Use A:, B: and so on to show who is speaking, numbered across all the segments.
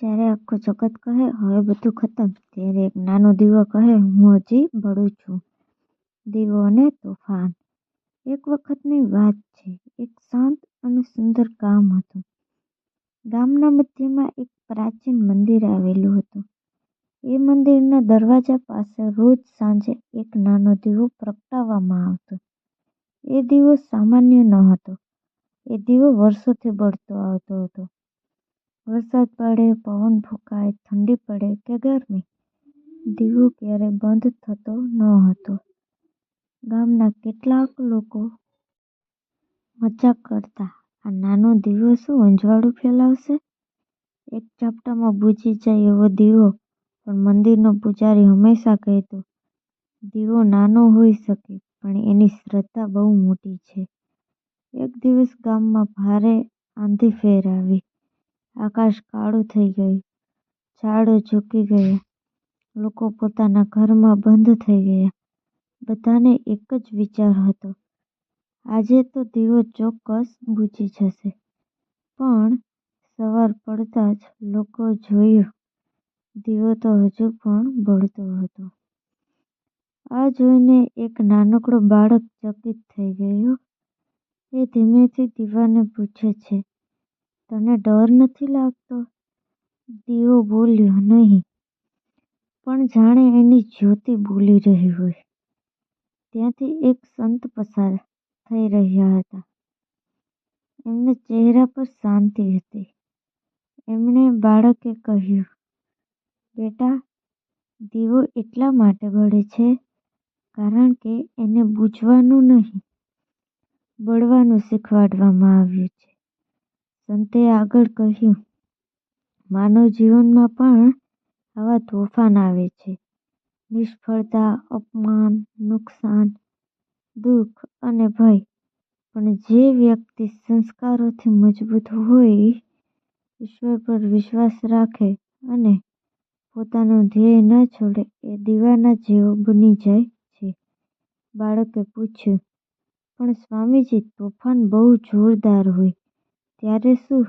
A: જ્યારે આખું જગત કહે, હવે બધું ખતમ ત્યારે એક નાનો દીવો કહે, હું હજી બળું છું. દીવો અને તોફાન એક વખતની વાત છે એક શાંત અને સુંદર ગામ હતું. ગામના મધ્યમાં એક પ્રાચીન મંદિર આવેલું હતું. એ મંદિરના દરવાજા પાસે રોજ સાંજે એક નાનો દીવો પ્રગટાવવામાં આવતો. એ દીવો સામાન્ય ન હતો. એ દીવો વર્ષોથી બળતો આવતો હતો. વરસાદ પડે, પવન ફૂંકાય, ઠંડી પડે કે ગરમી, દીવો ક્યારેય બંધ થતો ન હતો. ગામના કેટલાક લોકો મજાક કરતા, આ નાનો દીવો શું અંજવાળું ફેલાવશે? એક ઝાપટામાં બુઝી જાય એવો દીવો પણ મંદિરનો પૂજારી હંમેશા કહેતો, દીવો નાનો હોઈ શકે પણ એની શ્રદ્ધા બહુ મોટી છે. એક દિવસ ગામમાં ભારે આંધીફેર આવી. આકાશ કાળું થઈ ગયું, ઝાડો ઝૂકી ગયા, લોકો પોતાના ઘરમાં બંધ થઈ ગયા. બધાને એક જ વિચાર હતો, આજે તો દીવો ચોક્કસ બૂજી જશે. પણ સવાર પડતા જ લોકો જોયું, દીવો તો હજુ પણ બળતો હતો. આ જોઈને એક નાનકડો બાળક ચકિત થઈ ગયો. એ ધીમેથી દીવાને પૂછે છે, તને ડર નથી લાગતો? દીવો બોલ્યો, નહીં. પણ જાણે એની જ્યોતિ બોલી રહી હોય. ત્યાંથી એક સંત પસાર થઈ રહ્યા હતા. એમના ચહેરા પર શાંતિ હતી. એમણે બાળકે કહ્યું, બેટા, દીવો એટલા માટે બળે છે કારણ કે એને બૂજવાનું નહીં, બળવાનું શીખવાડવામાં આવ્યું છે. સંતે આગળ કહ્યું, માનવ જીવનમાં પણ આવા તોફાન આવે છે. નિષ્ફળતા, અપમાન, નુકસાન, દુઃખ અને ભય. પણ જે વ્યક્તિ સંસ્કારોથી મજબૂત હોય, ઈશ્વર પર વિશ્વાસ રાખે અને પોતાનો ધ્યેય ન છોડે એ દીવાના જેવો બની જાય છે. બાળકે પૂછ્યું, પણ સ્વામીજી તોફાન બહુ જોરદાર હોય ત્યારે શું?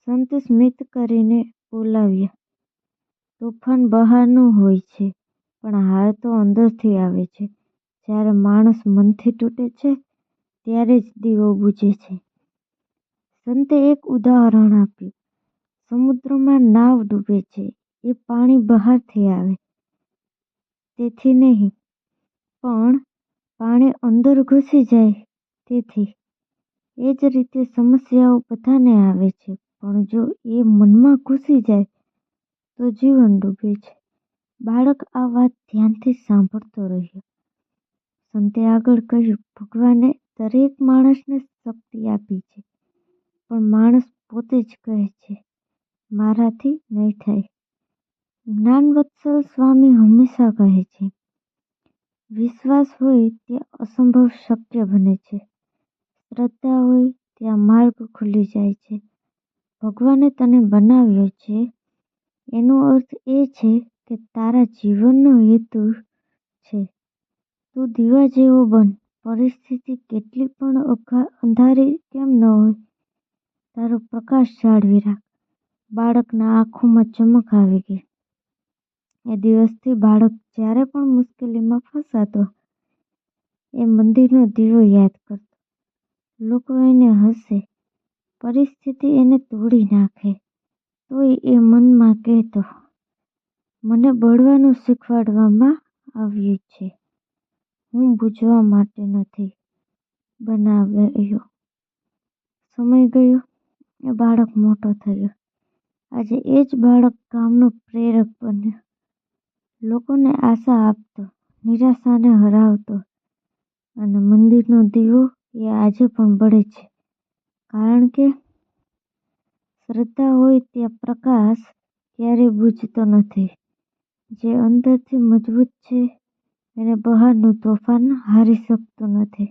A: સંત સ્મિત કરીને બોલાવ્યા, તોફાન બહારનું હોય છે પણ હાર તો અંદરથી આવે છે. જ્યારે માણસ મનથી તૂટે છે ત્યારે જ દીવો બુજે છે. સંતે એક ઉદાહરણ આપ્યું, સમુદ્રમાં નાવ ડૂબે છે એ પાણી બહારથી આવે તેથી નહીં, પણ પાણી અંદર ઘૂસી જાય તેથી. એ જ રીતે સમસ્યાઓ બધાને આવે છે પણ જો એ મનમાં ઘૂસી જાય તો જીવન ડૂબે છે. બાળક આ વાત ધ્યાનથી સાંભળતો રહ્યો. સંતે આગળ કહ્યું, ભગવાને દરેક માણસને શક્તિ આપી છે પણ માણસ પોતે જ કહે છે, મારાથી નહીં થાય. જ્ઞાનવત્સલ સ્વામી હંમેશા કહે છે, વિશ્વાસ હોય તે અસંભવ શક્ય બને છે. શ્રદ્ધા હોય ત્યાં માર્ગ ખુલી જાય છે. ભગવાને તને બનાવ્યો છે એનો અર્થ એ છે કે તારા જીવનનો હેતુ છે. તું દીવા જેવો બન, પરિસ્થિતિ કેટલી પણ અંધારી કેમ ન હોય, તારો પ્રકાશ જાળવી રાખ. બાળકના આંખોમાં ચમક આવી ગઈ. એ દિવસથી બાળક જ્યારે પણ મુશ્કેલીમાં ફસાતો, એ મંદિરનો દીવો યાદ કરતો. લોકો એને હસે, પરિસ્થિતિ એને તોડી નાખે તોય એ મનમાં કહેતો, મને બળવાનું શીખવાડવામાં આવ્યું છે, હું બુઝવા માટે નથી બનાવાયો. સમય ગયો, એ બાળક મોટો થયો. આજે એ જ બાળક ગામનો પ્રેરક બન્યો. લોકોને આશા આપતો, નિરાશાને હરાવતો. અને મંદિરનો દીવો એ આજે પણ બળે છે કારણ કે શ્રદ્ધા હોય ત્યાં પ્રકાશ ક્યારેય બુઝતો નથી. જે અંદરથી મજબૂત છે, એને બહારનું તોફાન હારી શકતું નથી.